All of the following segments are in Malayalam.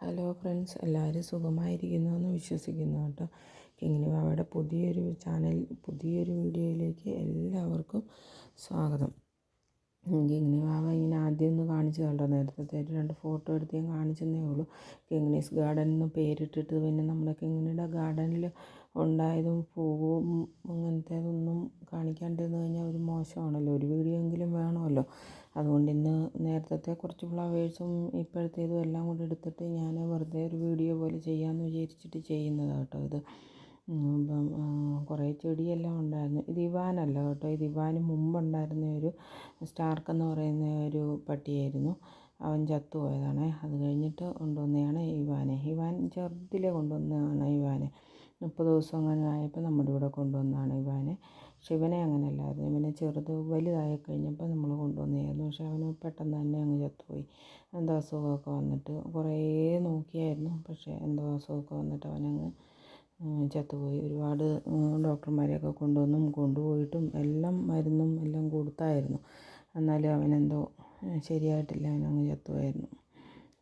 ഹലോ ഫ്രണ്ട്സ് എല്ലാവരും സുഖമായിരിക്കുന്നു എന്ന് വിശ്വസിക്കുന്നു കേട്ടോ. കിങ്ങിനി ബാബയുടെ പുതിയൊരു ചാനൽ പുതിയൊരു വീഡിയോയിലേക്ക് എല്ലാവർക്കും സ്വാഗതം. കിങ്ങിനി ബാബ ഇങ്ങനെ ആദ്യം ഒന്ന് കാണിച്ചു കണ്ടോ? നേരത്തെ രണ്ട് ഫോട്ടോ എടുത്ത് ഞാൻ കാണിച്ചെന്നേ ഉള്ളൂ. കിങ്ങിണീസ് ഗാർഡൻ എന്ന് പേരിട്ടിട്ട് പിന്നെ നമ്മുടെ കിങ്ങിണിയുടെ ഗാർഡനിൽ ഉണ്ടായതും പൂവും അങ്ങനത്തേതൊന്നും കാണിക്കാണ്ടിരുന്നു കഴിഞ്ഞാൽ ഒരു മോശമാണല്ലോ. ഒരു വീഡിയോ എങ്കിലും വേണമല്ലോ. അതുകൊണ്ട് ഇന്ന് നേരത്തെ കുറച്ച് ഫ്ലവേഴ്സും ഇപ്പോഴത്തേതും എല്ലാം കൂടെ എടുത്തിട്ട് ഞാൻ വെറുതെ ഒരു വീഡിയോ പോലെ ചെയ്യാമെന്ന് വിചാരിച്ചിട്ട് ചെയ്യുന്നതാണ് കേട്ടോ ഇത്. ഇപ്പം കുറേ ചെടിയെല്ലാം ഉണ്ടായിരുന്നു. ഇത് ഇവാനല്ല കേട്ടോ ഇത് ഇവാന് മുമ്പുണ്ടായിരുന്ന ഒരു സ്റ്റാർക്ക് എന്ന് പറയുന്ന ഒരു പട്ടിയായിരുന്നു. അവൻ ചത്തുപോയതാണ് അത് കഴിഞ്ഞിട്ട് കൊണ്ടുവന്നതാണ് ഇവാനെ. ഇവാൻ ചെറുതിലെ കൊണ്ടുവന്നതാണ് ഇവാനെ. മുപ്പത് ദിവസം അങ്ങനെ ആയപ്പോൾ നമ്മുടെ ഇവിടെ കൊണ്ടുവന്നതാണ് ഇവാനെ. പക്ഷെ ഇവനെ അങ്ങനെയല്ലായിരുന്നു. ഇവനെ ചെറുത് വലുതായി കഴിഞ്ഞപ്പോൾ നമ്മൾ കൊണ്ടുവന്നതായിരുന്നു. പക്ഷെ അവന് പെട്ടെന്ന് തന്നെ അങ്ങ് ചത്തുപോയി. എന്തോ അസുഖമൊക്കെ വന്നിട്ട് കുറേ നോക്കിയായിരുന്നു. പക്ഷേ എന്തോ അസുഖമൊക്കെ വന്നിട്ട് അവനങ്ങ് ചത്തുപോയി. ഒരുപാട് ഡോക്ടർമാരെയൊക്കെ കൊണ്ടുവന്നും കൊണ്ടുപോയിട്ടും എല്ലാം മരുന്നും എല്ലാം കൊടുത്തായിരുന്നു. എന്നാലും അവനെന്തോ ശരിയായിട്ടില്ല. അവനങ്ങ് ചത്തുപോയായിരുന്നു.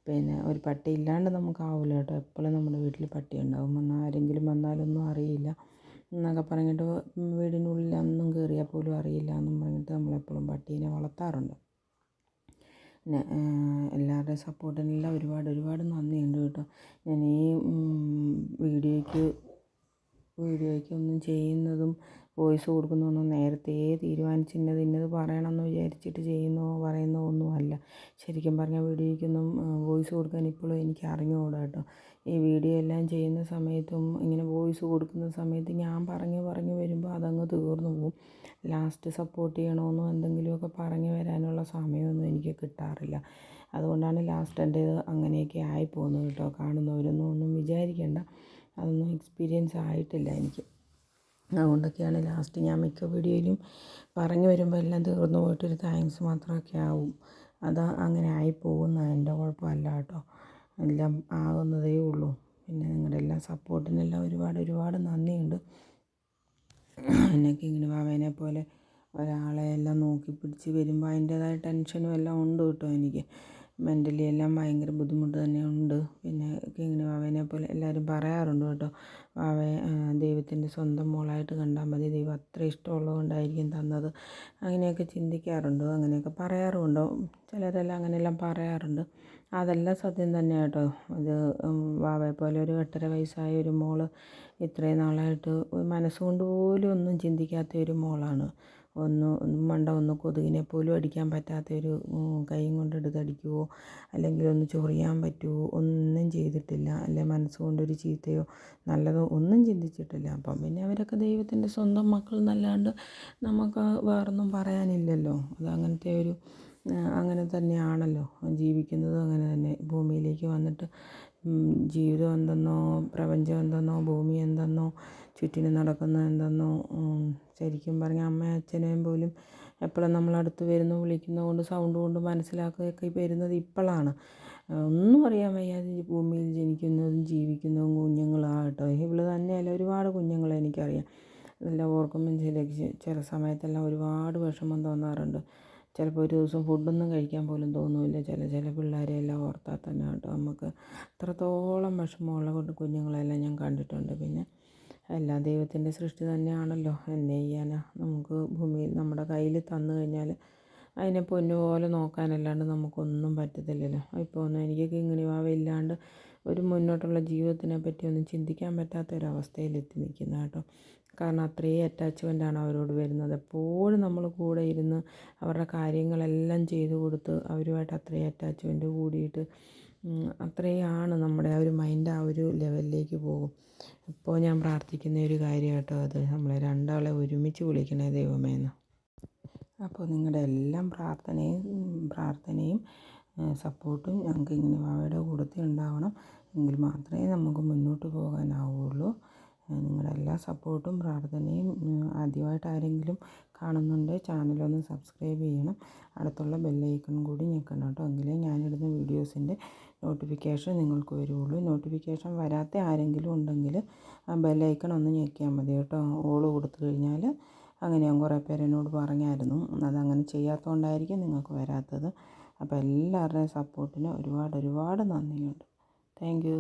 പിന്നെ ഒരു പട്ടി ഇല്ലാണ്ട് നമുക്കാവില്ല കേട്ടോ. എപ്പോഴും നമ്മുടെ വീട്ടിൽ പട്ടി ഉണ്ടാവും. എന്നാൽ ആരെങ്കിലും വന്നാലൊന്നും അറിയില്ല. എന്നൊക്കെ പറഞ്ഞിട്ട് വീടിനുള്ളിൽ ഒന്നും കയറിയാൽ പോലും അറിയില്ല എന്നും പറഞ്ഞിട്ട് നമ്മളെപ്പോഴും പട്ടീനെ വളർത്താറുണ്ട്. പിന്നെ എല്ലാവരുടെയും സപ്പോർട്ടിനെല്ലാം ഒരുപാട് ഒരുപാട് നന്ദിയുണ്ട് കേട്ടോ. ഞാൻ ഈ വീഡിയോയ്ക്ക് വീഡിയോയ്ക്ക് ഒന്നും ചെയ്യുന്നതും വോയിസ് കൊടുക്കുന്നതൊന്നും നേരത്തെ തീരുമാനിച്ച് ഇന്നത് ഇന്നത് പറയണമെന്ന് വിചാരിച്ചിട്ട് ചെയ്യുന്നോ പറയുന്നോ ഒന്നും അല്ല ശരിക്കും പറഞ്ഞാൽ വീഡിയോയ്ക്കൊന്നും വോയിസ് കൊടുക്കാൻ ഇപ്പോഴും എനിക്ക് അറിഞ്ഞുകൂടാ കേട്ടോ. ഈ വീഡിയോ എല്ലാം ചെയ്യുന്ന സമയത്തും ഇങ്ങനെ വോയിസ് കൊടുക്കുന്ന സമയത്ത് ഞാൻ പറഞ്ഞ് പറഞ്ഞ് വരുമ്പോൾ അതങ്ങ് തീർന്നു പോകും ലാസ്റ്റ് സപ്പോർട്ട് ചെയ്യണമെന്നോ എന്തെങ്കിലുമൊക്കെ പറഞ്ഞു വരാനുള്ള സമയമൊന്നും എനിക്ക് കിട്ടാറില്ല. അതുകൊണ്ടാണ് ലാസ്റ്റ് എന്റേത് അങ്ങനെയൊക്കെ ആയിപ്പോകുന്നത് കേട്ടോ. കാണുന്നവരൊന്നും ഒന്നും വിചാരിക്കേണ്ട. അതൊന്നും എക്സ്പീരിയൻസ് ആയിട്ടില്ല എനിക്ക്. അതുകൊണ്ടൊക്കെയാണ് ലാസ്റ്റ് ഞാൻ മിക്ക വീഡിയോയിലും പറഞ്ഞു വരുമ്പോൾ എല്ലാം തീർന്നു പോയിട്ടൊരു താങ്ക്സ് മാത്രമൊക്കെ ആവും. അത് അങ്ങനെ ആയി പോകുന്ന എന്റെ കുഴപ്പമല്ല കേട്ടോ. എല്ലാം ആകുന്നതേ ഉള്ളൂ. പിന്നെ നിങ്ങളുടെ എല്ലാ സപ്പോർട്ടിനെല്ലാം ഒരുപാട് ഒരുപാട് നന്ദിയുണ്ട്. എന്നൊക്കെ ഇങ്ങനെ വാവേനെ പോലെ ഒരാളെ എല്ലാം നോക്കി പിടിച്ച് വരുമ്പോൾ അതിന്റേതായ ടെൻഷനും എല്ലാം ഉണ്ട് കേട്ടോ എനിക്ക്. മെന്റലി എല്ലാം ഭയങ്കര ബുദ്ധിമുട്ട് തന്നെ ഉണ്ട്. പിന്നെ കിങ്ങിണി വാവേനെ പോലെ എല്ലാവരും പറയാറുണ്ട് കേട്ടോ. അവ ദൈവത്തിന്റെ സ്വന്തം മോളായിട്ട് കണ്ടാൽ മതി. ദൈവം അത്ര ഇഷ്ടമുള്ളത് കൊണ്ടായിരിക്കും തന്നത്. അങ്ങനെയൊക്കെ ചിന്തിക്കാറുണ്ട്. അങ്ങനെയൊക്കെ പറയാറുമുണ്ട്. ചിലരെല്ലാം അങ്ങനെയെല്ലാം പറയാറുണ്ട്. അതെല്ലാം സത്യം തന്നെ കേട്ടോ. ഇത് വാവയെ പോലെ ഒരു എട്ടര വയസ്സായ ഒരു മോൾ ഇത്രയും നാളായിട്ട് മനസ്സുകൊണ്ട് പോലും ഒന്നും ചിന്തിക്കാത്ത ഒരു മോളാണ്. ഒന്ന് മണ്ട ഒന്ന് കൊതുകിനെ പോലും അടിക്കാൻ പറ്റാത്ത ഒരു കൈയും കൊണ്ട് എടുത്തടിക്കുവോ അല്ലെങ്കിൽ ഒന്ന് ചൊറിയാൻ പറ്റുമോ ഒന്നും ചെയ്തിട്ടില്ല. അല്ലെ മനസ്സുകൊണ്ടൊരു ചീത്തയോ നല്ലതോ ഒന്നും ചിന്തിച്ചിട്ടില്ല. അപ്പം പിന്നെ അവരൊക്കെ ദൈവത്തിന്റെ സ്വന്തം മക്കൾ എന്നല്ലാണ്ട് നമുക്ക് വേറൊന്നും പറയാനില്ലല്ലോ. അത് അങ്ങനത്തെ ഒരു അങ്ങനെ തന്നെയാണല്ലോ. ജീവിക്കുന്നത് അങ്ങനെ തന്നെ. ഭൂമിയിലേക്ക് വന്നിട്ട് ജീവിതം എന്തെന്നോ പ്രപഞ്ചം എന്തെന്നോ ഭൂമി എന്തെന്നോ ചുറ്റിനും നടക്കുന്നത് എന്തെന്നോ ശരിക്കും പറഞ്ഞാൽ അമ്മയും അച്ഛനെയും പോലും എപ്പോഴും നമ്മളടുത്ത് വരുന്നു വിളിക്കുന്നത് കൊണ്ട് സൗണ്ട് കൊണ്ട് മനസ്സിലാക്കുകയൊക്കെ വരുന്നത് ഇപ്പോഴാണ് ഒന്നും അറിയാൻ വയ്യാതെ ഭൂമിയിൽ ജനിക്കുന്നതും ജീവിക്കുന്നതും കുഞ്ഞുങ്ങളാണ് കേട്ടോ ഇവൾ തന്നെയല്ല ഒരുപാട് കുഞ്ഞുങ്ങളെ എനിക്കറിയാം. ഇതെല്ലാം ഓർക്കുമ്പം ചില ചില സമയത്തെല്ലാം ഒരുപാട് വിഷമം തോന്നാറുണ്ട്. ചിലപ്പോൾ ഒരു ദിവസം ഫുഡൊന്നും കഴിക്കാൻ പോലും തോന്നില്ല. ചില ചില പിള്ളേരെയെല്ലാം ഓർത്താൽ തന്നെ കേട്ടോ നമുക്ക് അത്രത്തോളം വിഷമമുള്ള കുഞ്ഞുങ്ങളെല്ലാം ഞാൻ കണ്ടിട്ടുണ്ട്. പിന്നെ എല്ലാം ദൈവത്തിന്റെ സൃഷ്ടി തന്നെയാണല്ലോ. എന്നെ ചെയ്യാനാ? നമുക്ക് ഭൂമിയിൽ നമ്മുടെ കയ്യിൽ തന്നു കഴിഞ്ഞാൽ അതിനെ പൊന്നുപോലെ നോക്കാനല്ലാണ്ട് നമുക്കൊന്നും പറ്റത്തില്ലല്ലോ. ഇപ്പോൾ ഒന്നും എനിക്ക് കിങ്ങിണി വാവ ഇല്ലാണ്ട് ഒരു മുന്നോട്ടുള്ള ജീവിതത്തിനെ പറ്റി ഒന്നും ചിന്തിക്കാൻ പറ്റാത്ത ഒരവസ്ഥയിലെത്തി നിൽക്കുന്ന കേട്ടോ. കാരണം അത്രയും അറ്റാച്ച്മെന്റാണ് അവരോട് വരുന്നത്. എപ്പോഴും നമ്മൾ കൂടെ ഇരുന്ന് അവരുടെ കാര്യങ്ങളെല്ലാം ചെയ്തു കൊടുത്ത് അവരുമായിട്ട് അത്രയും അറ്റാച്ച്മെന്റ് കൂടിയിട്ട് അത്രയാണ് നമ്മുടെ ആ ഒരു മൈൻഡ് ആ ഒരു ലെവലിലേക്ക് പോകും. ഇപ്പോൾ ഞാൻ പ്രാർത്ഥിക്കുന്ന ഒരു കാര്യം കേട്ടോ അത്. നമ്മളെ രണ്ടാളെ ഒരുമിച്ച് വിളിക്കണേ ദൈവമേന്ന് അപ്പോൾ നിങ്ങളുടെ എല്ലാം പ്രാർത്ഥനയും പ്രാർത്ഥനയും സപ്പോർട്ടും ഞങ്ങൾക്ക് ഇങ്ങനെ വാവയുടെ കൂട്ടത്തിൽ ഉണ്ടാവണം. എങ്കിൽ മാത്രമേ നമുക്ക് മുന്നോട്ട് പോകാനാവുള്ളൂ. നിങ്ങളുടെ എല്ലാ സപ്പോർട്ടും പ്രാർത്ഥനയും ആദ്യമായിട്ട് ആരെങ്കിലും കാണുന്നുണ്ട് ചാനലൊന്ന് സബ്സ്ക്രൈബ് ചെയ്യണം. അടുത്തുള്ള ബെല്ലൈക്കൺ കൂടി ഞെക്കണം കേട്ടോ. എങ്കിലേ ഞാനിടുന്ന വീഡിയോസിന്റെ നോട്ടിഫിക്കേഷൻ നിങ്ങൾക്ക് വരുള്ളൂ. നോട്ടിഫിക്കേഷൻ വരാത്ത ആരെങ്കിലും ഉണ്ടെങ്കിൽ ആ ബെല്ലൈക്കൺ ഒന്ന് ഞെക്കിയാൽ മതി കേട്ടോ. ഓൾ കൊടുത്തു കഴിഞ്ഞാൽ അങ്ങനെ ഞാൻ കുറേ പേരെന്നോട് പറഞ്ഞായിരുന്നു. അതങ്ങനെ ചെയ്യാത്തതുകൊണ്ടായിരിക്കും നിങ്ങൾക്ക് വരാത്തത്. അപ്പോൾ എല്ലാവരുടെയും സപ്പോർട്ടിന് ഒരുപാട് ഒരുപാട് നന്ദിയുണ്ട്. താങ്ക്